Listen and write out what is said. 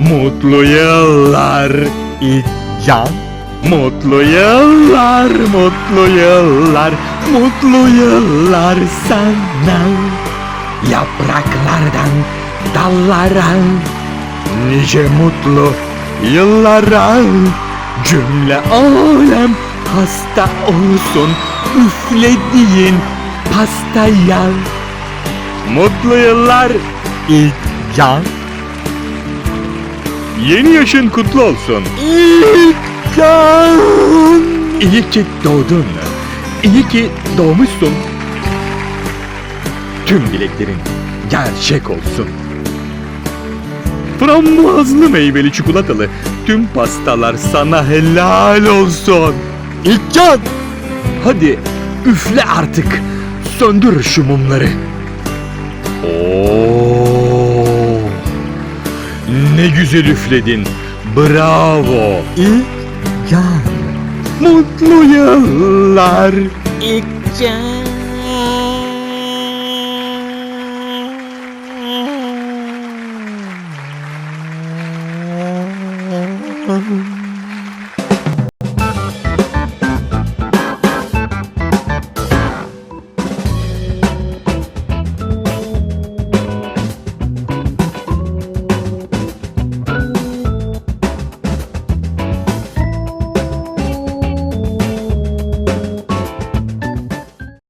Mutlu yıllar İlkcan. Mutlu yıllar, mutlu yıllar, mutlu yıllar sana. Yapraklardan dallara Nice mutlu yıllara Cümle alem hasta olsun Üflediğin pastaya Mutlu yıllar İlkcan Yeni yaşın kutlu olsun İlkcan İyi ki doğdun İyi ki doğmuşsun Tüm dileklerin gerçek olsun Frambuazlı meyveli çikolatalı tüm pastalar sana helal olsun. İlkcan! Hadi üfle artık. Söndür şu mumları. Oo! Ne güzel üfledin. Bravo. İlkcan. Mutlu yıllar. İlkcan.